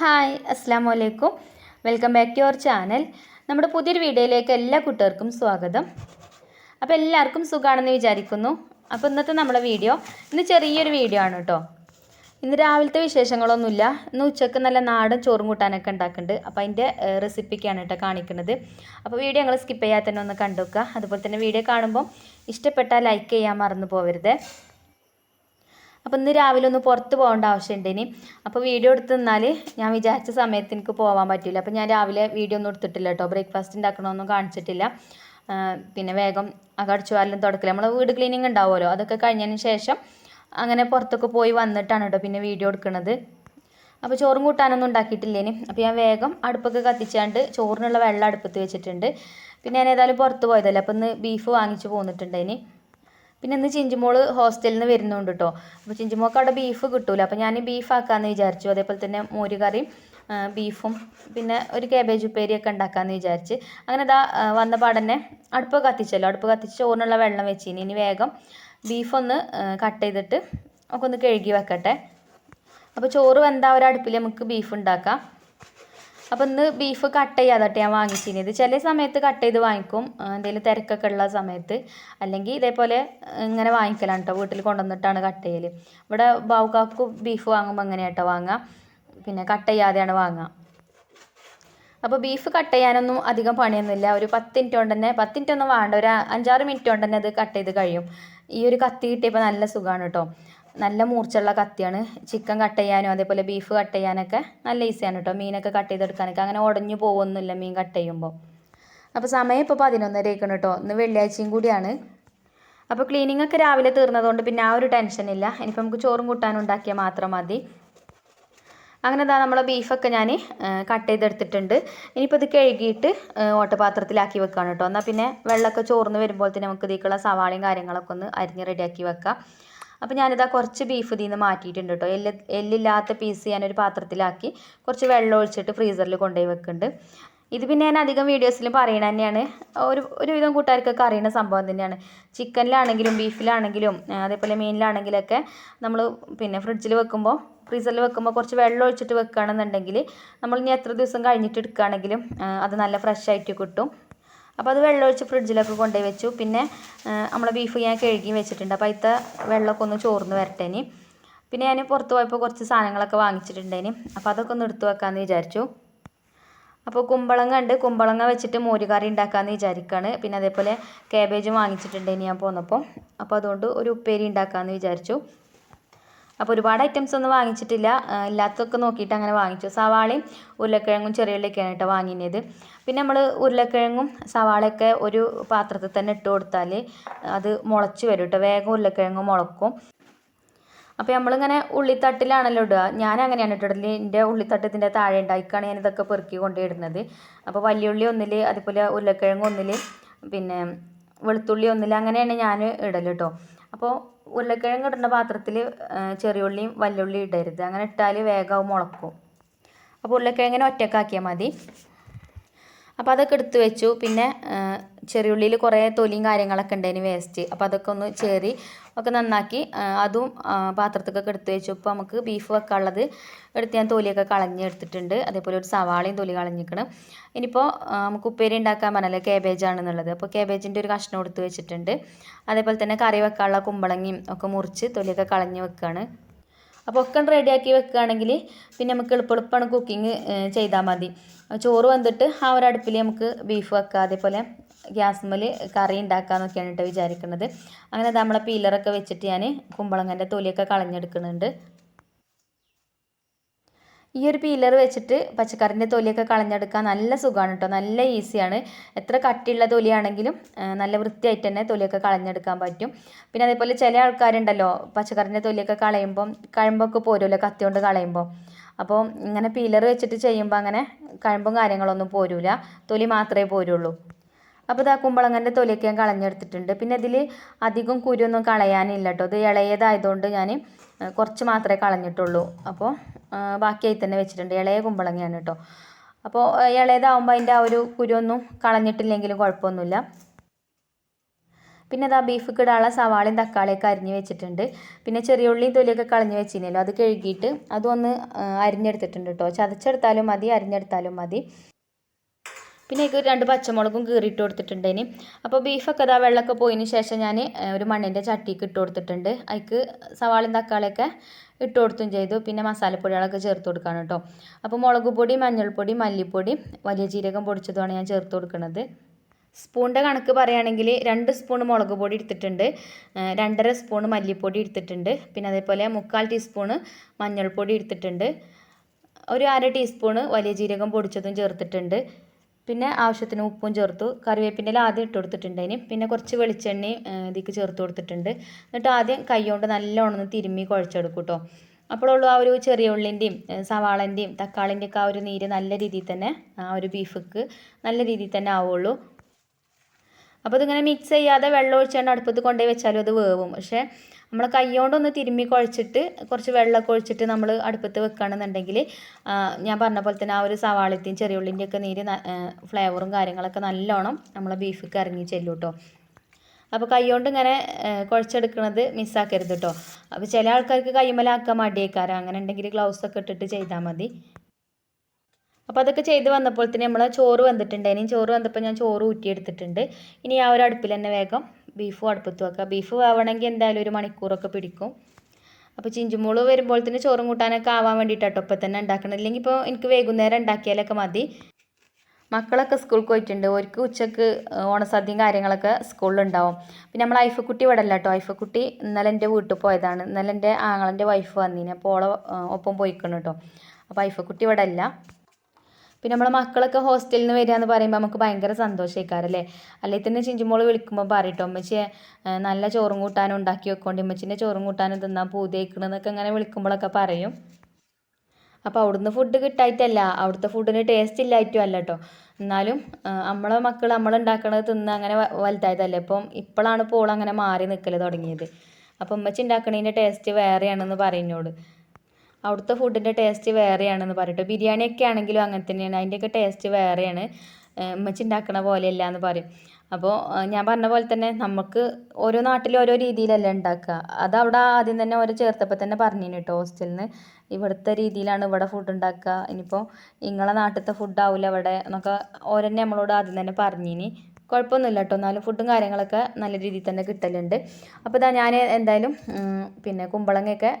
Hi അസ്സാം വലൈക്കും welcome back to our channel. നമ്മുടെ പുതിയൊരു വീഡിയോയിലേക്ക് എല്ലാ കുട്ടികൾക്കും സ്വാഗതം. അപ്പോൾ എല്ലാവർക്കും സുഖമാണെന്ന് വിചാരിക്കുന്നു. അപ്പോൾ ഇന്നത്തെ നമ്മുടെ വീഡിയോ ഇന്ന് ചെറിയൊരു വീഡിയോ ആണ് കേട്ടോ ഇന്ന് രാവിലത്തെ വിശേഷങ്ങളൊന്നുമില്ല. ഇന്ന് ഉച്ചയ്ക്ക് നല്ല നാടൻ ചോറും കൂട്ടാനൊക്കെ ഉണ്ടാക്കുന്നുണ്ട്. അപ്പോൾ അതിന്റെ റെസിപ്പിക്കാണ് കേട്ടോ കാണിക്കുന്നത്. അപ്പോൾ വീഡിയോ ഞങ്ങൾ സ്കിപ്പ് ചെയ്യാതെ തന്നെ ഒന്ന് കണ്ടു വെക്കുക അതുപോലെ തന്നെ വീഡിയോ കാണുമ്പോൾ ഇഷ്ടപ്പെട്ടാൽ ലൈക്ക് ചെയ്യാൻ മറന്നു പോകരുത് അപ്പോൾ ഇന്ന് രാവിലെ ഒന്ന് പുറത്ത് പോകേണ്ട ആവശ്യമുണ്ട് ഇനി. അപ്പോൾ വീഡിയോ എടുത്ത് നിന്നാൽ ഞാൻ വിചാരിച്ച സമയത്ത് എനിക്ക് പോകാൻ പറ്റില്ല അപ്പോൾ ഞാൻ രാവിലെ വീഡിയോ ഒന്നും എടുത്തിട്ടില്ല കേട്ടോ. ബ്രേക്ക്ഫാസ്റ്റ് ഉണ്ടാക്കണമൊന്നും കാണിച്ചിട്ടില്ല. പിന്നെ വേഗം അകടിച്ചു വാരലും തുടക്കില്ല നമ്മൾ വീട് ക്ലീനിങ് ഉണ്ടാവുമല്ലോ. അതൊക്കെ കഴിഞ്ഞതിന് ശേഷം അങ്ങനെ പുറത്തൊക്കെ പോയി വന്നിട്ടാണ് കേട്ടോ പിന്നെ വീഡിയോ എടുക്കുന്നത് അപ്പോൾ ചോറും കൂട്ടാനൊന്നും ഉണ്ടാക്കിയിട്ടില്ലേനി അപ്പോൾ ഞാൻ വേഗം അടുപ്പൊക്കെ കത്തിച്ചാണ്ട് ചോറിനുള്ള വെള്ളം അടുപ്പത്ത് വെച്ചിട്ടുണ്ട്. പിന്നെ ഞാൻ ഏതായാലും പുറത്ത് പോയതല്ലേ. അപ്പോൾ ഇന്ന് ബീഫ് വാങ്ങിച്ച് പോന്നിട്ടുണ്ടേനി പിന്നെ ഇന്ന് ചിഞ്ചുമോൾ ഹോസ്റ്റലിൽ നിന്ന് വരുന്നുണ്ട് കേട്ടോ അപ്പോൾ ചിഞ്ചുമോൾക്ക് അവിടെ ബീഫ് കിട്ടൂല. അപ്പോൾ ഞാൻ ബീഫ് ആക്കാമെന്ന് വിചാരിച്ചു. അതേപോലെ തന്നെ മോര് കറിയും ബീഫും പിന്നെ ഒരു കാബേജ് ഉപ്പേരിയൊക്കെ ഉണ്ടാക്കാമെന്ന് വിചാരിച്ച്. അങ്ങനെ ഇതാ വന്ന പാടന്നെ അടുപ്പ് കത്തിച്ചല്ലോ. അടുപ്പ് കത്തിച്ച് ചോറിനുള്ള വെള്ളം വെച്ചിനി. ഇനി വേഗം ബീഫൊന്ന് കട്ട് ചെയ്തിട്ട് ഒക്കെ ഒന്ന് കഴുകി വെക്കട്ടെ. അപ്പോൾ ചോറ് വെന്താ ഒരു അടുപ്പിൽ നമുക്ക് ബീഫ് ഉണ്ടാക്കാം. അപ്പോൾ ഇന്ന് ബീഫ് കട്ട് ചെയ്യാതെ ഞാൻ വാങ്ങിച്ചിരുന്നത് ചില സമയത്ത് കട്ട് ചെയ്ത് വാങ്ങിക്കും. എന്തെങ്കിലും തിരക്കൊക്കെ ഉള്ള സമയത്ത്. അല്ലെങ്കിൽ ഇതേപോലെ ഇങ്ങനെ വാങ്ങിക്കലാണ് കേട്ടോ വീട്ടിൽ കൊണ്ടുവന്നിട്ടാണ് കട്ട് ചെയ്യൽ ഇവിടെ ബാവുക്കാക്ക് ബീഫ് വാങ്ങുമ്പോൾ എങ്ങനെയാട്ടോ വാങ്ങുക പിന്നെ കട്ട് ചെയ്യാതെയാണ് വാങ്ങുക അപ്പോൾ ബീഫ് കട്ട് ചെയ്യാനൊന്നും അധികം പണിയൊന്നുമില്ല. ഒരു പത്ത് മിനിറ്റ് കൊണ്ട് തന്നെ പത്ത് മിനിറ്റ് ഒന്നും വേണ്ട. ഒരു അഞ്ചാറ് മിനിറ്റ് കൊണ്ട് തന്നെ അത് കട്ട് ചെയ്ത് കഴിയും. ഈ ഒരു കത്തി കിട്ടിയപ്പോൾ നല്ല സുഖമാണ് കേട്ടോ നല്ല മൂർച്ചയുള്ള കത്തിയാണ്. ചിക്കൻ കട്ട് ചെയ്യാനും അതേപോലെ ബീഫ് കട്ട് ചെയ്യാനൊക്കെ നല്ല ഈസിയാണ് കേട്ടോ മീനൊക്കെ കട്ട് ചെയ്തെടുക്കാനൊക്കെ. അങ്ങനെ ഉടഞ്ഞു പോകുന്നില്ല മീൻ കട്ട് ചെയ്യുമ്പോൾ അപ്പോൾ സമയം ഇപ്പോൾ പതിനൊന്നരയ്ക്കാണ് കേട്ടോ ഇന്ന് വെള്ളിയാഴ്ചയും കൂടിയാണ്. അപ്പോൾ ക്ലീനിങ് ഒക്കെ രാവിലെ തീർന്നതുകൊണ്ട് പിന്നെ ആ ഒരു ടെൻഷനില്ല ഇനിയിപ്പോൾ നമുക്ക് ചോറും കൂട്ടാനും ഉണ്ടാക്കിയാൽ മാത്രം മതി. അങ്ങനെ ഇതാ നമ്മളെ ബീഫൊക്കെ ഞാൻ കട്ട് ചെയ്തെടുത്തിട്ടുണ്ട്. ഇനിയിപ്പോൾ ഇത് കഴുകിയിട്ട് ഓട്ടപാത്രത്തിലാക്കി വെക്കുകയാണ് കേട്ടോ എന്നാൽ പിന്നെ വെള്ളമൊക്കെ ചോർന്ന് വരുമ്പോൾ തന്നെ നമുക്ക് ഇതിലേക്കുള്ള സവാളയും കാര്യങ്ങളൊക്കെ ഒന്ന് അരിഞ്ഞ് റെഡിയാക്കി വെക്കാം. അപ്പോൾ ഞാനിതാ കുറച്ച് ബീഫ് ഇതിൽ നിന്ന് മാറ്റിയിട്ടുണ്ട് കേട്ടോ എല്ല് എല്ലില്ലാത്ത പീസ് ഞാനൊരു പാത്രത്തിലാക്കി കുറച്ച് വെള്ളം ഒഴിച്ചിട്ട് ഫ്രീസറിൽ കൊണ്ടുപോയി വെക്കുന്നുണ്ട് ഇത് പിന്നെ ഞാൻ അധികം വീഡിയോസിൽ പറയണ തന്നെയാണ്. ഒരു ഒരുവിധം കൂട്ടുകാർക്കൊക്കെ അറിയുന്ന സംഭവം തന്നെയാണ്. ചിക്കനിലാണെങ്കിലും ബീഫിലാണെങ്കിലും അതേപോലെ മീനിലാണെങ്കിലൊക്കെ നമ്മൾ പിന്നെ ഫ്രിഡ്ജിൽ വെക്കുമ്പോൾ ഫ്രീസറിൽ വെക്കുമ്പോൾ കുറച്ച് വെള്ളം ഒഴിച്ചിട്ട് വെക്കുകയാണെന്നുണ്ടെങ്കിൽ നമ്മൾ ഇനി എത്ര ദിവസം കഴിഞ്ഞിട്ട് എടുക്കുകയാണെങ്കിലും അത് നല്ല ഫ്രഷ് ആയിട്ട് കിട്ടും. അപ്പോൾ അത് വെള്ളം ഒഴിച്ച് ഫ്രിഡ്ജിലൊക്കെ കൊണ്ടുപോയി വെച്ചു. പിന്നെ നമ്മളെ ബീഫ് ഞാൻ കഴുകി വെച്ചിട്ടുണ്ട്. അപ്പോൾ അതിലത്തെ വെള്ളമൊക്കെ ഒന്ന് ചോർന്ന് വരട്ടെ ഇനി പിന്നെ ഞാൻ പുറത്ത് പോയപ്പോൾ കുറച്ച് സാധനങ്ങളൊക്കെ വാങ്ങിച്ചിട്ടുണ്ടേനി. അപ്പോൾ അതൊക്കെ ഒന്ന് എടുത്തു വെക്കാമെന്ന് വിചാരിച്ചു. അപ്പോൾ കുമ്പളങ്ങ ഉണ്ട്. കുമ്പളങ്ങ വെച്ചിട്ട് മോര് കറി ഉണ്ടാക്കാമെന്ന് വിചാരിക്കുകയാണ് പിന്നെ അതേപോലെ കാബേജും വാങ്ങിച്ചിട്ടുണ്ട് ഞാൻ പോന്നപ്പോൾ അപ്പോൾ അതുകൊണ്ട് ഒരു ഉപ്പേരി ഉണ്ടാക്കാമെന്ന് വിചാരിച്ചു. അപ്പോൾ ഒരുപാട് ഐറ്റംസ് ഒന്നും വാങ്ങിച്ചിട്ടില്ല. ഇല്ലാത്തതൊക്കെ നോക്കിയിട്ട് അങ്ങനെ വാങ്ങിച്ചു. സവാളയും ഉരുളക്കിഴങ്ങും ചെറിയുള്ളിയൊക്കെയാണ് കേട്ടോ വാങ്ങിയത് പിന്നെ നമ്മൾ ഉരുളക്കിഴങ്ങും സവാളയൊക്കെ ഒരു പാത്രത്തിൽ തന്നെ ഇട്ട് കൊടുത്താൽ അത് മുളച്ച് വരും കേട്ടോ. വേഗം ഉരുളക്കിഴങ്ങ് മുളക്കും. അപ്പോൾ നമ്മളിങ്ങനെ ഉള്ളിത്തട്ടിലാണല്ലോ ഇടുക. ഞാൻ അങ്ങനെയാണ് ഇട്ടിടൽ എന്റെ ഉള്ളിത്തട്ടത്തിന്റെ താഴെ ഉണ്ടായിക്കാണ് ഞാൻ ഇതൊക്കെ പെറുക്കി കൊണ്ടിടുന്നത് അപ്പോൾ വലിയുള്ളി ഒന്നിൽ അതുപോലെ ഉരുളക്കിഴങ്ങ് ഒന്നിൽ പിന്നെ വെളുത്തുള്ളി ഒന്നിൽ അങ്ങനെയാണ് ഞാൻ ഇടൽ കേട്ടോ. അപ്പോൾ ഉരുളക്കിഴങ്ങ് ഇടുന്ന പാത്രത്തിൽ ചെറിയുള്ളിയും വല്യുള്ളിയും ഇടരുത്. അങ്ങനെ ഇട്ടാൽ വേഗം മുളക്കും. അപ്പോൾ ഉരുളക്കിഴങ്ങിനെ ഒറ്റക്കാക്കിയാൽ മതി. അപ്പോൾ അതൊക്കെ എടുത്ത് വെച്ചു. പിന്നെ ചെറിയുള്ളിയിൽ കുറേ തൊലിയും കാര്യങ്ങളൊക്കെ ഉണ്ടായിന് വേസ്റ്റ് അപ്പോൾ അതൊക്കെ ഒന്ന് ചേറി ഒക്കെ നന്നാക്കി അതും പാത്രത്തൊക്കെ എടുത്ത് വെച്ചു. ഇപ്പോൾ നമുക്ക് ബീഫ് വെക്കാനുള്ളത് എടുത്ത് ഞാൻ തൊലിയൊക്കെ കളഞ്ഞെടുത്തിട്ടുണ്ട് അതേപോലെ ഒരു സവാളയും തൊലി കളഞ്ഞിരിക്കണം. ഇനിയിപ്പോൾ നമുക്ക് ഉപ്പേരി ഉണ്ടാക്കാൻ പറഞ്ഞല്ലോ കേബേജാണെന്നുള്ളത് അപ്പോൾ കേബേജിന്റെ ഒരു കഷ്ണം എടുത്ത് വെച്ചിട്ടുണ്ട്. അതേപോലെ തന്നെ കറി വെക്കാനുള്ള കുമ്പളങ്ങയും ഒക്കെ മുറിച്ച് തൊലിയൊക്കെ കളഞ്ഞ് വെക്കുകയാണ് അപ്പോൾ ഒക്കെ റെഡിയാക്കി വെക്കുകയാണെങ്കിൽ പിന്നെ നമുക്ക് എളുപ്പമെളുപ്പമാണ് കുക്കിംഗ് ചെയ്താൽ മതി. ചോറ് വന്നിട്ട് ആ ഒരു അടുപ്പിൽ നമുക്ക് ബീഫ് വെക്കുക അതേപോലെ ഗ്യാസ്മൽ കറി ഉണ്ടാക്കാമെന്നൊക്കെയാണ് കേട്ടോ വിചാരിക്കുന്നത് അങ്ങനെ നമ്മളെ പീലറൊക്കെ വെച്ചിട്ട് ഞാൻ കുമ്പളങ്ങന്റെ തൊലിയൊക്കെ കളഞ്ഞെടുക്കുന്നുണ്ട് ഈ ഒരു പീലർ വെച്ചിട്ട് പച്ചക്കറിന്റെ തൊലിയൊക്കെ കളഞ്ഞെടുക്കാൻ നല്ല സുഖമാണ് കേട്ടോ നല്ല ഈസിയാണ്. എത്ര കട്ടിയുള്ള തൊലിയാണെങ്കിലും നല്ല വൃത്തിയായിട്ട് തന്നെ തൊലിയൊക്കെ കളഞ്ഞെടുക്കാൻ പറ്റും. പിന്നെ അതേപോലെ ചില ആൾക്കാരുണ്ടല്ലോ പച്ചക്കറിന്റെ തൊലിയൊക്കെ കളയുമ്പം കഴമ്പൊക്കെ പോരുമല്ലോ കത്തി കൊണ്ട് കളയുമ്പോൾ അപ്പോൾ ഇങ്ങനെ പീലർ വെച്ചിട്ട് ചെയ്യുമ്പോൾ അങ്ങനെ കഴമ്പും കാര്യങ്ങളൊന്നും പോരൂല. തൊലി മാത്രമേ പോരുള്ളൂ. അപ്പോൾ ഇതാ കുമ്പളങ്ങന്റെ തൊലിയൊക്കെ ഞാൻ കളഞ്ഞെടുത്തിട്ടുണ്ട്. പിന്നെ ഇതിൽ അധികം കുരുവൊന്നും കളയാനില്ല കേട്ടോ ഇത് ഇളയതായതുകൊണ്ട് ഞാൻ കുറച്ച് മാത്രമേ കളഞ്ഞിട്ടുള്ളൂ. അപ്പോൾ ബാക്കിയായി തന്നെ വെച്ചിട്ടുണ്ട്. ഇളയ കുമ്പളങ്ങയാണ് കേട്ടോ അപ്പോൾ ഇളയതാവുമ്പോൾ അതിന്റെ ആ ഒരു കുരുവൊന്നും കളഞ്ഞിട്ടില്ലെങ്കിലും കുഴപ്പമൊന്നുമില്ല. പിന്നെ അതാ ബീഫ് കിടാനുള്ള സവാളയും തക്കാളിയൊക്കെ അരിഞ്ഞ് വെച്ചിട്ടുണ്ട്. പിന്നെ ചെറിയ ഉള്ളിയും തൊലിയൊക്കെ കളഞ്ഞ് വെച്ചിരുന്നല്ലോ അത് കഴുകിയിട്ട് അതൊന്ന് അരിഞ്ഞെടുത്തിട്ടുണ്ട് കേട്ടോ ചതച്ചെടുത്താലും മതി അരിഞ്ഞെടുത്താലും മതി. പിന്നെ എനിക്ക് രണ്ട് പച്ചമുളകും കീറിയിട്ട് കൊടുത്തിട്ടുണ്ടേന് അപ്പോൾ ബീഫൊക്കെ ഇതാ വെള്ളമൊക്കെ പോയതിന് ശേഷം ഞാൻ ഒരു മണ്ണിന്റെ ചട്ടിക്ക് ഇട്ട് കൊടുത്തിട്ടുണ്ട്. അതിക്ക് സവാളയും തക്കാളിയൊക്കെ ഇട്ട് കൊടുത്തും ചെയ്തു. പിന്നെ മസാലപ്പൊടികളൊക്കെ ചേർത്ത് കൊടുക്കുകയാണ് കേട്ടോ അപ്പോൾ മുളക് പൊടി മഞ്ഞൾപ്പൊടി മല്ലിപ്പൊടി വലിയ ജീരകം പൊടിച്ചതുമാണ് ഞാൻ ചേർത്ത് കൊടുക്കുന്നത് സ്പൂണിന്റെ കണക്ക് പറയുകയാണെങ്കിൽ രണ്ട് സ്പൂൺ മുളക് പൊടി എടുത്തിട്ടുണ്ട് രണ്ടര സ്പൂൺ മല്ലിപ്പൊടി എടുത്തിട്ടുണ്ട്. പിന്നെ അതേപോലെ മുക്കാൽ ടീസ്പൂണ് മഞ്ഞൾപ്പൊടി എടുത്തിട്ടുണ്ട്. ഒരു അര ടീസ്പൂണ് വലിയ ജീരകം പൊടിച്ചതും ചേർത്തിട്ടുണ്ട്. പിന്നെ ആവശ്യത്തിന് ഉപ്പും ചേർത്തു. കറിവേപ്പിന്റെ ഇല ആദ്യം ഇട്ട് കൊടുത്തിട്ടുണ്ട് അതിന് പിന്നെ കുറച്ച് വെളിച്ചെണ്ണയും ഇതിലേക്ക് ചേർത്ത് കൊടുത്തിട്ടുണ്ട്. എന്നിട്ട് ആദ്യം കൈ കൊണ്ട് നല്ലോണം തിരുമ്മി കുഴച്ചെടുക്കും കേട്ടോ അപ്പോഴുള്ളൂ ആ ഒരു ചെറിയ ഉള്ളിന്റെയും സവാളന്റെയും തക്കാളിന്റെയൊക്കെ ആ ഒരു നീര് നല്ല രീതിയിൽ തന്നെ ആ ഒരു ബീഫുക്ക് നല്ല രീതിയിൽ തന്നെ ആവുള്ളൂ. അപ്പോൾ ഇതിങ്ങനെ മിക്സ് ചെയ്യാതെ വെള്ളം ഒഴിച്ചാണ്ട് അടുപ്പത്ത് കൊണ്ടുപോയി വെച്ചാലും അത് വേവും. പക്ഷേ നമ്മൾ കൈകൊണ്ടൊന്ന് തിരുമ്മി കുഴച്ചിട്ട് കുറച്ച് വെള്ളമൊക്കെ ഒഴിച്ചിട്ട് നമ്മൾ അടുപ്പത്ത് വെക്കുകയാണെന്നുണ്ടെങ്കിൽ ഞാൻ പറഞ്ഞ പോലെ തന്നെ ആ ഒരു സവാളത്തെയും ചെറിയ ഉള്ളിന്റെ ഒക്കെ നീര് ഫ്ലേവറും കാര്യങ്ങളൊക്കെ നല്ലോണം നമ്മളെ ബീഫിക്ക് ഇറങ്ങി ചെല്ലും കേട്ടോ അപ്പോൾ കൈകൊണ്ട് ഇങ്ങനെ കുഴച്ചെടുക്കുന്നത് മിസ്സാക്കരുത് കേട്ടോ അപ്പോൾ ചില ആൾക്കാർക്ക് കൈമലാക്കാൻ മടിയേക്കാരം. അങ്ങനെ ഉണ്ടെങ്കിൽ ഗ്ലൗസ് ഒക്കെ ഇട്ടിട്ട് ചെയ്താൽ മതി. അപ്പോൾ അതൊക്കെ ചെയ്ത് വന്നപ്പോൾ തന്നെ നമ്മൾ ചോറ് വന്നിട്ടുണ്ട് ഇനിയും ചോറ് വന്നപ്പോൾ ഞാൻ ചോറ് ഊറ്റിയെടുത്തിട്ടുണ്ട്. ഇനി ആ ഒരു അടുപ്പിൽ തന്നെ വേഗം ബീഫും അടുപ്പത്ത് വെക്കുക. ബീഫ് വേവണമെങ്കിൽ എന്തായാലും ഒരു മണിക്കൂറൊക്കെ പിടിക്കും. അപ്പോൾ ചിഞ്ചുമോൾ വരുമ്പോൾ തന്നെ ചോറും കൂട്ടാനൊക്കെ ആവാൻ വേണ്ടിയിട്ടോ ഇപ്പം തന്നെ ഉണ്ടാക്കണം ഇല്ലെങ്കിൽ ഇപ്പോൾ എനിക്ക് വൈകുന്നേരം ഉണ്ടാക്കിയാലൊക്കെ മതി. മക്കളൊക്കെ സ്കൂളിൽ പോയിട്ടുണ്ട്. അവർക്ക് ഉച്ചയ്ക്ക് ഓണസദ്യയും കാര്യങ്ങളൊക്കെ സ്കൂളിലുണ്ടാവും പിന്നെ നമ്മൾ ഐഫക്കുട്ടി ഇവിടെ അല്ല കേട്ടോ ഐഫക്കുട്ടി ഇന്നലെ എന്റെ വീട്ടിൽ പോയതാണ്. ഇന്നലെ എന്റെ ആങ്ങളന്റെ വൈഫ് വന്നിന്. അപ്പോൾ ഓളെ ഒപ്പം പോയിക്കണം കേട്ടോ അപ്പോൾ ഐഫക്കുട്ടി ഇവിടെ അല്ല പിന്നെ നമ്മളെ മക്കളൊക്കെ ഹോസ്റ്റലിൽ നിന്ന് വരിക എന്ന് പറയുമ്പോൾ നമുക്ക് ഭയങ്കര സന്തോഷമായിക്കാരല്ലേ അല്ലെങ്കിൽ തന്നെ ചിഞ്ചുമോൾ വിളിക്കുമ്പോൾ പറയട്ടോ ഉമ്മച്ചിയെ നല്ല ചോറും കൂട്ടാനും ഉണ്ടാക്കി വെക്കോണ്ട് ഉമ്മച്ചിന്റെ ചോറും കൂട്ടാനും തിന്നാൻ പൂതിയേക്കണെന്നൊക്കെ ഇങ്ങനെ വിളിക്കുമ്പോഴൊക്കെ പറയും. അപ്പോൾ അവിടുന്ന് ഫുഡ് കിട്ടായിട്ടല്ല അവിടുത്തെ ഫുഡിന് ടേസ്റ്റ് ഇല്ലായിട്ടും അല്ല കേട്ടോ എന്നാലും നമ്മളെ മക്കൾ നമ്മൾ ഉണ്ടാക്കണത് തിന്ന് അങ്ങനെ വലുതായതല്ലേ അപ്പം ഇപ്പോഴാണ് ഇപ്പോൾ അങ്ങനെ മാറി നിൽക്കൽ തുടങ്ങിയത്. അപ്പം ഉമ്മച്ചി ഉണ്ടാക്കണതിന്റെ ടേസ്റ്റ് വേറെയാണെന്ന് പറയുന്നോട് അവിടുത്തെ ഫുഡിന്റെ ടേസ്റ്റ് വേറെയാണെന്ന് ബിരിയാണി ഒക്കെ ആണെങ്കിലും അങ്ങനെ തന്നെയാണ്. അതിന്റെയൊക്കെ ടേസ്റ്റ് വേറെയാണ്. ഉമ്മച്ചി ഉണ്ടാക്കണ പോലെയല്ല എന്ന് പറയും. അപ്പോൾ ഞാൻ പറഞ്ഞ പോലെ തന്നെ നമുക്ക് ഓരോ നാട്ടിലും ഓരോ രീതിയിലല്ലേ ഉണ്ടാക്കുക അത് അവിടെ ആദ്യം തന്നെ ഓരോ ചേർത്തപ്പോൾ തന്നെ പറഞ്ഞിന് കേട്ടോ ഹോസ്റ്റലിൽ നിന്ന് ഇവിടുത്തെ രീതിയിലാണ് ഇവിടെ ഫുഡ് ഉണ്ടാക്കുക ഇനിയിപ്പോൾ നിങ്ങളെ നാട്ടിലത്തെ ഫുഡ് ആവില്ല അവിടെ എന്നൊക്കെ ഓരോന്നെ നമ്മളോട് ആദ്യം തന്നെ പറഞ്ഞിനി. കുഴപ്പമൊന്നുമില്ല കേട്ടോ എന്നാലും ഫുഡും കാര്യങ്ങളൊക്കെ നല്ല രീതിയിൽ തന്നെ കിട്ടലുണ്ട്. അപ്പോൾ ഇതാ ഞാൻ എന്തായാലും പിന്നെ കുമ്പളങ്ങയൊക്കെ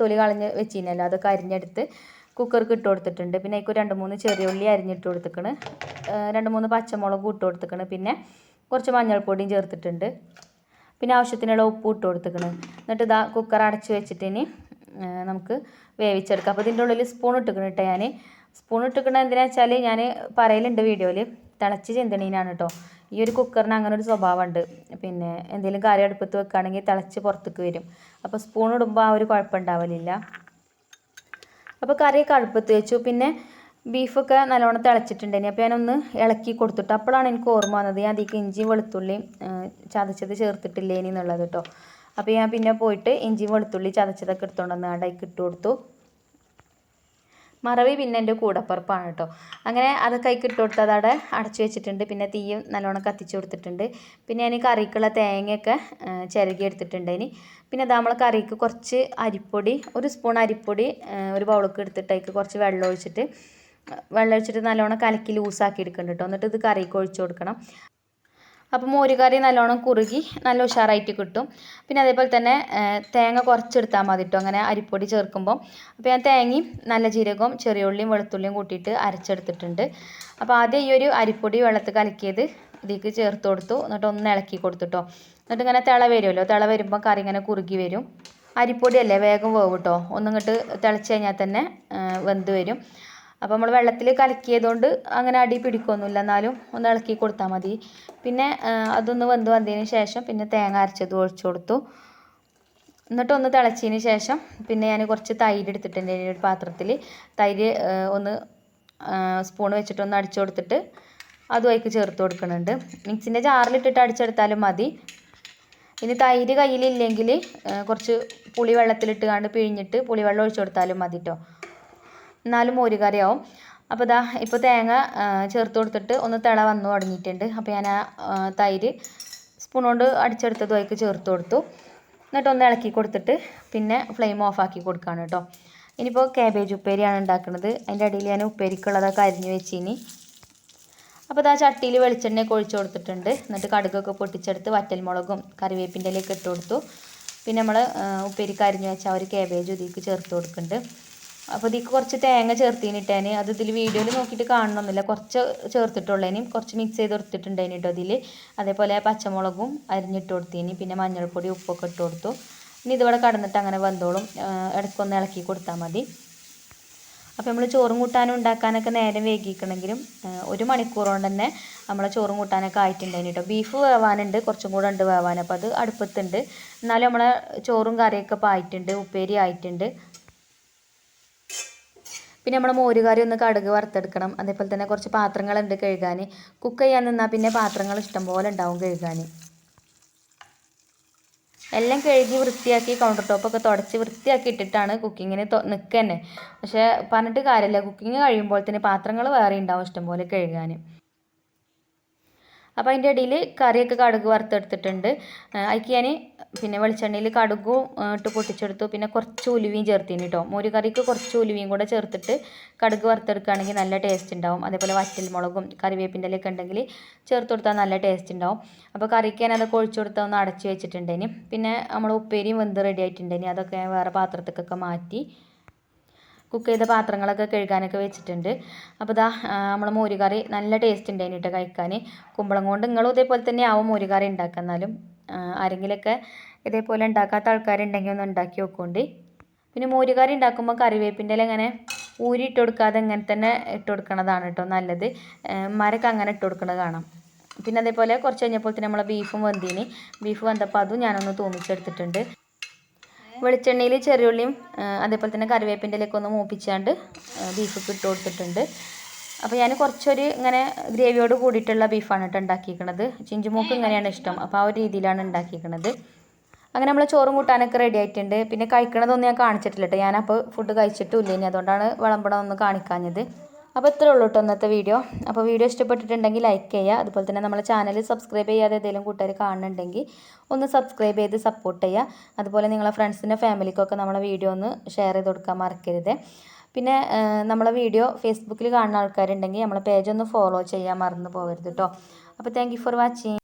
തൊലി കളഞ്ഞ് വെച്ചിരുന്നല്ലോ അതൊക്കെ അരിഞ്ഞെടുത്ത് കുക്കർക്ക് ഇട്ട് കൊടുത്തിട്ടുണ്ട്. പിന്നെ അതിലേക്ക് രണ്ട് മൂന്ന് ചെറിയ ഉള്ളി അരിഞ്ഞിട്ട് കൊടുത്തിക്കണ്. രണ്ട് മൂന്ന് പച്ചമുളകും ഇട്ട് കൊടുത്തിക്കണ്. പിന്നെ കുറച്ച് മഞ്ഞൾപ്പൊടിയും ചേർത്തിട്ടുണ്ട്. പിന്നെ ആവശ്യത്തിനുള്ള ഉപ്പ് ഇട്ട് കൊടുത്തിക്കണ്. എന്നിട്ട് ഇതാ കുക്കർ അടച്ച് വെച്ചിട്ട് ഇനി നമുക്ക് വേവിച്ചെടുക്കാം. അപ്പോൾ ഇതിന്റെ ഉള്ളിൽ സ്പൂൺ ഇട്ടിക്കണ് കേട്ടോ ഞാൻ സ്പൂൺ ഇട്ടിക്കണ എന്തിനാ വെച്ചാൽ ഞാൻ പറയലുണ്ട് വീഡിയോയിൽ തിളച്ച് ചെന്തണീനാണ് കേട്ടോ ഈ ഒരു കുക്കറിന് അങ്ങനെ ഒരു സ്വഭാവമുണ്ട് പിന്നെ എന്തെങ്കിലും കറി അടുപ്പത്ത് വെക്കുകയാണെങ്കിൽ തിളച്ച് പുറത്തേക്ക് വരും. അപ്പോൾ സ്പൂൺ ഇടുമ്പോൾ ആ ഒരു കുഴപ്പമുണ്ടാവലില്ല അപ്പോൾ കറി അടുപ്പത്ത് വെച്ചു. പിന്നെ ബീഫൊക്കെ നല്ലോണം തിളച്ചിട്ടുണ്ടായിനി അപ്പോൾ ഞാനൊന്ന് ഇളക്കി കൊടുത്തിട്ട്. അപ്പോഴാണ് എനിക്ക് ഓർമ്മ വന്നത്. ഞാൻ അതിലേക്ക് ഇഞ്ചി വെളുത്തുള്ളി ചതച്ചത് ചേർത്തിട്ടില്ലേനി എന്നുള്ളത് കേട്ടോ അപ്പോൾ ഞാൻ പിന്നെ പോയിട്ട് ഇഞ്ചി വെളുത്തുള്ളി ചതച്ചതൊക്കെ എടുത്തുകൊണ്ട് വന്ന് അതിലേക്ക് ഇട്ട് കൊടുത്തു. മറവി പിന്നെ എന്റെ കൂടപ്പുറപ്പാണ് കേട്ടോ. അങ്ങനെ അതൊക്കെ കൈക്ക് ഇട്ട് കൊടുത്ത് അതവിടെ അടച്ചു വെച്ചിട്ടുണ്ട്. പിന്നെ തീയും നല്ലോണം കത്തിച്ചു കൊടുത്തിട്ടുണ്ട്. പിന്നെ ഞാൻ കറിക്കുള്ള തേങ്ങയൊക്കെ ചിരകി എടുത്തിട്ടുണ്ട് ഇനി. പിന്നെ അത് നമ്മൾ കറിക്ക് കുറച്ച് അരിപ്പൊടി ഒരു സ്പൂൺ അരിപ്പൊടി ഒരു ബൗളൊക്കെ എടുത്തിട്ട് അതിക്ക് കുറച്ച് വെള്ളം ഒഴിച്ചിട്ട് വെള്ളം ഒഴിച്ചിട്ട് നല്ലോണം കലക്കി ലൂസാക്കി എടുക്കണം കേട്ടോ. എന്നിട്ട് ഇത് കറിക്ക് ഒഴിച്ചു കൊടുക്കണം. അപ്പോൾ മോരുകറി നല്ലോണം കുറുകി നല്ല ഉഷാറായിട്ട് കിട്ടും. പിന്നെ അതേപോലെ തന്നെ തേങ്ങ കുറച്ചെടുത്താൽ മതി കേട്ടോ അങ്ങനെ അരിപ്പൊടി ചേർക്കുമ്പോൾ അപ്പോൾ ഞാൻ തേങ്ങയും നല്ല ജീരകവും ചെറിയ ഉള്ളിയും വെളുത്തുള്ളിയും കൂട്ടിയിട്ട് അരച്ചെടുത്തിട്ടുണ്ട്. അപ്പോൾ ആദ്യം ഈ ഒരു അരിപ്പൊടി വെള്ളത്തിൽ കലക്കിയത് ഇതിലേക്ക് ചേർത്ത് കൊടുത്തു. എന്നിട്ട് ഒന്ന് ഇളക്കി കൊടുത്തിട്ടോ എന്നിട്ട് ഇങ്ങനെ തിള വരുമല്ലോ. തിള വരുമ്പോൾ കറി ഇങ്ങനെ കുറുകി വരും. അരിപ്പൊടിയല്ലേ വേഗം വേവും കേട്ടോ ഒന്നിങ്ങോട്ട് തിളച്ച് കഴിഞ്ഞാൽ തന്നെ വെന്ത് വരും. അപ്പോൾ നമ്മൾ വെള്ളത്തിൽ കലക്കിയതുകൊണ്ട് അങ്ങനെ അടി പിടിക്കൊന്നുമില്ല. എന്നാലും ഒന്ന് ഇളക്കി കൊടുത്താൽ മതി. പിന്നെ അതൊന്ന് വെന്ത് വന്നതിന് ശേഷം പിന്നെ തേങ്ങ അരച്ചത് ഒഴിച്ചു കൊടുത്തു. എന്നിട്ട് ഒന്ന് തിളച്ചതിന് ശേഷം പിന്നെ ഞാൻ കുറച്ച് തൈര് എടുത്തിട്ടുണ്ട് ഒരു പാത്രത്തിൽ തൈര് ഒന്ന് സ്പൂൺ വെച്ചിട്ട് ഒന്ന് അടിച്ചു കൊടുത്തിട്ട് അതുമായിക്ക് ചേർത്ത് കൊടുക്കുന്നുണ്ട്. മിക്സിന്റെ ജാറിലിട്ടിട്ട് അടിച്ചെടുത്താലും മതി. ഇനി തൈര് കയ്യിലില്ലെങ്കിൽ കുറച്ച് പുളി വെള്ളത്തിലിട്ട് കണ്ട് പിഴിഞ്ഞിട്ട് പുളിവെള്ളം ഒഴിച്ചു കൊടുത്താലും മതി കേട്ടോ എന്നാലും മോര് കറിയാവും അപ്പോൾ ഇതാ ഇപ്പോൾ തേങ്ങ ചേർത്ത് കൊടുത്തിട്ട് ഒന്ന് തിള വന്നു തുടങ്ങിയിട്ടുണ്ട്. അപ്പോൾ ഞാൻ ആ തൈര് സ്പൂൺ കൊണ്ട് അടിച്ചെടുത്തതും അതിലേക്ക് ചേർത്ത് കൊടുത്തു. എന്നിട്ട് ഒന്ന് ഇളക്കി കൊടുത്തിട്ട് പിന്നെ ഫ്ലെയിം ഓഫാക്കി കൊടുക്കുകയാണ് കേട്ടോ. ഇനിയിപ്പോൾ കാബേജ് ഉപ്പേരിയാണ് ഉണ്ടാക്കുന്നത് അതിന്റെ അടിയിൽ ഞാൻ ഉപ്പേരിക്കുള്ളതൊക്കെ അരിഞ്ഞു വെച്ചിനി. അപ്പോൾ ഇതാ ചട്ടിയിൽ വെളിച്ചെണ്ണ ഒഴിച്ച് കൊടുത്തിട്ടുണ്ട്. എന്നിട്ട് കടുകൊക്കെ പൊട്ടിച്ചെടുത്ത് വറ്റൽമുളകും കറിവേപ്പിന്റെ ഇലയൊക്കെ ഇട്ട് കൊടുത്തു. പിന്നെ നമ്മൾ ഉപ്പേരിക്ക് അരിഞ്ഞു വെച്ച ആ ഒരു കാബേജ് ഇതിലേക്ക് ചേർത്ത് കൊടുക്കുന്നുണ്ട്. അപ്പോൾ ഇതിക്ക് കുറച്ച് തേങ്ങ ചേർത്തിനിട്ടേന് അത് ഇതിൽ വീഡിയോയിൽ നോക്കിയിട്ട് കാണണമെന്നില്ല കുറച്ച് ചേർത്തിട്ടുള്ളതിന് കുറച്ച് മിക്സ് ചെയ്ത് കൊടുത്തിട്ടുണ്ടേന് കേട്ടോ അതിൽ അതേപോലെ പച്ചമുളകും അരിഞ്ഞിട്ട് കൊടുത്തിന്. പിന്നെ മഞ്ഞൾപ്പൊടി ഉപ്പൊക്കെ ഇട്ട് കൊടുത്തു. ഇനി ഇതിവിടെ കടന്നിട്ട് അങ്ങനെ വന്നോളും ഇടയ്ക്കൊന്ന് ഇളക്കി കൊടുത്താൽ മതി. അപ്പോൾ നമ്മൾ ചോറും കൂട്ടാനും ഉണ്ടാക്കാനൊക്കെ നേരം വൈകിക്കണമെങ്കിലും ഒരു മണിക്കൂർ കൊണ്ട് തന്നെ നമ്മളെ ചോറും കൂട്ടാനൊക്കെ ആയിട്ടുണ്ടായിന് കേട്ടോ ബീഫ് വേവാനുണ്ട്. കുറച്ചും കൂടെ ഉണ്ട് വേവാൻ. അപ്പോൾ അത് അടുപ്പത്തുണ്ട്. എന്നാലും നമ്മളെ ചോറും കറിയൊക്കെ ഇപ്പോൾ ആയിട്ടുണ്ട്. ഉപ്പേരി ആയിട്ടുണ്ട്. പിന്നെ നമ്മൾ മോരുകാരി ഒന്ന് കടുക് വറുത്തെടുക്കണം. അതേപോലെ തന്നെ കുറച്ച് പാത്രങ്ങളുണ്ട് കഴുകാൻ. കുക്ക് ചെയ്യാൻ നിന്നാൽ പിന്നെ പാത്രങ്ങൾ ഇഷ്ടംപോലെ ഉണ്ടാവും കഴുകാൻ. എല്ലാം കഴുകി വൃത്തിയാക്കി കൗണ്ടർ ടോപ്പൊക്കെ തുടച്ച് വൃത്തിയാക്കി ഇട്ടിട്ടാണ് കുക്കിങ്ങിന് നിൽക്കുക തന്നെ പക്ഷേ പറഞ്ഞിട്ട് കാര്യമില്ല. കുക്കിങ് കഴിയുമ്പോൾ തന്നെ പാത്രങ്ങൾ വേറെ ഉണ്ടാവും ഇഷ്ടംപോലെ കഴുകാൻ. അപ്പോൾ അതിന്റെ ഇടയിൽ കറിയൊക്കെ കടുക് വറുത്തെടുത്തിട്ടുണ്ട്. അതിക്ക് ഞാൻ പിന്നെ വെളിച്ചെണ്ണയിൽ കടുകും ഇട്ട് പൊട്ടിച്ചെടുത്തു. പിന്നെ കുറച്ച് ഉലുവയും ചേർത്തിന് കേട്ടോ. മോര് കറിക്ക് കുറച്ച് ഉലുവയും കൂടെ ചേർത്തിട്ട് കടുക് വറുത്തെടുക്കുകയാണെങ്കിൽ നല്ല ടേസ്റ്റ് ഉണ്ടാവും. അതേപോലെ വറ്റൽ മുളകും കറിവേപ്പിന്റെ ഇലയൊക്കെ ഉണ്ടെങ്കിൽ ചേർത്ത് കൊടുത്താൽ നല്ല ടേസ്റ്റ് ഉണ്ടാവും. അപ്പോൾ കറിക്ക് ഞാൻ അതൊക്കെ കൊടുത്താൽ ഒന്ന് അടച്ച് വെച്ചിട്ടുണ്ടേനി പിന്നെ നമ്മൾ ഉപ്പേരിയും വെന്ത് റെഡി ആയിട്ടുണ്ടേനി അതൊക്കെ വേറെ പാത്രത്തേക്കൊക്കെ മാറ്റി കുക്ക് ചെയ്ത പാത്രങ്ങളൊക്കെ കഴുകാനൊക്കെ വെച്ചിട്ടുണ്ട്. അപ്പോൾ ഇതാ നമ്മൾ മോരുകറി നല്ല ടേസ്റ്റ് ഉണ്ടായിന് കേട്ടോ കഴിക്കാൻ കുമ്പളം കൊണ്ട് നിങ്ങളും ഇതേപോലെ തന്നെ ആവും മോരുകറി ഉണ്ടാക്കുക എന്നാലും ആരെങ്കിലുമൊക്കെ ഇതേപോലെ ഉണ്ടാക്കാത്ത ആൾക്കാരുണ്ടെങ്കിൽ ഒന്ന് ഉണ്ടാക്കി നോക്കുകൊണ്ട് പിന്നെ മോരുകറി ഉണ്ടാക്കുമ്പോൾ കറിവേപ്പിന്റെ ഇല ഊരി ഇട്ട് കൊടുക്കാതെ ഇങ്ങനെ തന്നെ ഇട്ട് കൊടുക്കണതാണ് കേട്ടോ നല്ലത്. മരക്ക് അങ്ങനെ ഇട്ട് കൊടുക്കുന്നത് കാണാം. പിന്നെ അതേപോലെ കുറച്ച് കഴിഞ്ഞപ്പോൾ തന്നെ നമ്മളെ ബീഫും വെന്തീന്. ബീഫ് വെന്തപ്പോൾ അതും ഞാനൊന്ന് തൂമിച്ചെടുത്തിട്ടുണ്ട്. വെളിച്ചെണ്ണയിൽ ചെറിയുള്ളിയും അതേപോലെ തന്നെ കറിവേപ്പിന്റെ ഇലയൊക്കെ ഒന്ന് മൂപ്പിച്ചാണ്ട് ബീഫ് ഇട്ട് കൊടുത്തിട്ടുണ്ട്. അപ്പോൾ ഞാൻ കുറച്ചൊരു ഇങ്ങനെ ഗ്രേവിയോട് കൂടിയിട്ടുള്ള ബീഫാണ് കേട്ടോ ഉണ്ടാക്കിയിരിക്കുന്നത് ചിഞ്ചുമൂക്ക് ഇങ്ങനെയാണ് ഇഷ്ടം. അപ്പോൾ ആ ഒരു രീതിയിലാണ് ഉണ്ടാക്കിയിരിക്കുന്നത് അങ്ങനെ നമ്മൾ ചോറും കൂട്ടാനൊക്കെ റെഡി ആയിട്ടുണ്ട്. പിന്നെ കഴിക്കണതൊന്നും ഞാൻ കാണിച്ചിട്ടില്ല കേട്ടോ. ഞാനപ്പോൾ ഫുഡ് കഴിച്ചിട്ടില്ല ഇനി. അതുകൊണ്ടാണ് വിളമ്പണം ഒന്ന് കാണിക്കാഞ്ഞത്. അപ്പോൾ ഇത്രേ ഉള്ളൂ കേട്ടോ ഇന്നത്തെ വീഡിയോ. അപ്പോൾ വീഡിയോ ഇഷ്ടപ്പെട്ടിട്ടുണ്ടെങ്കിൽ ലൈക്ക് ചെയ്യുക. അതുപോലെ തന്നെ നമ്മളെ ചാനൽ സബ്സ്ക്രൈബ് ചെയ്യാതെ ഏതെങ്കിലും കൂട്ടുകാർ കാണുന്നുണ്ടെങ്കിൽ ഒന്ന് സബ്സ്ക്രൈബ് ചെയ്ത് സപ്പോർട്ട് ചെയ്യുക. അതുപോലെ നിങ്ങളെ ഫ്രണ്ട്സിന്റെ ഫാമിലിക്കൊക്കെ നമ്മളെ വീഡിയോ ഒന്ന് ഷെയർ ചെയ്ത് കൊടുക്കാൻ മറക്കരുത്. പിന്നെ നമ്മളെ വീഡിയോ ഫേസ്ബുക്കിൽ കാണുന്ന ആൾക്കാരുണ്ടെങ്കിൽ നമ്മളെ പേജ് ഒന്ന് ഫോളോ ചെയ്യാൻ മറന്നു പോകരുത് കേട്ടോ. അപ്പോൾ താങ്ക് ഫോർ വാച്ചിങ്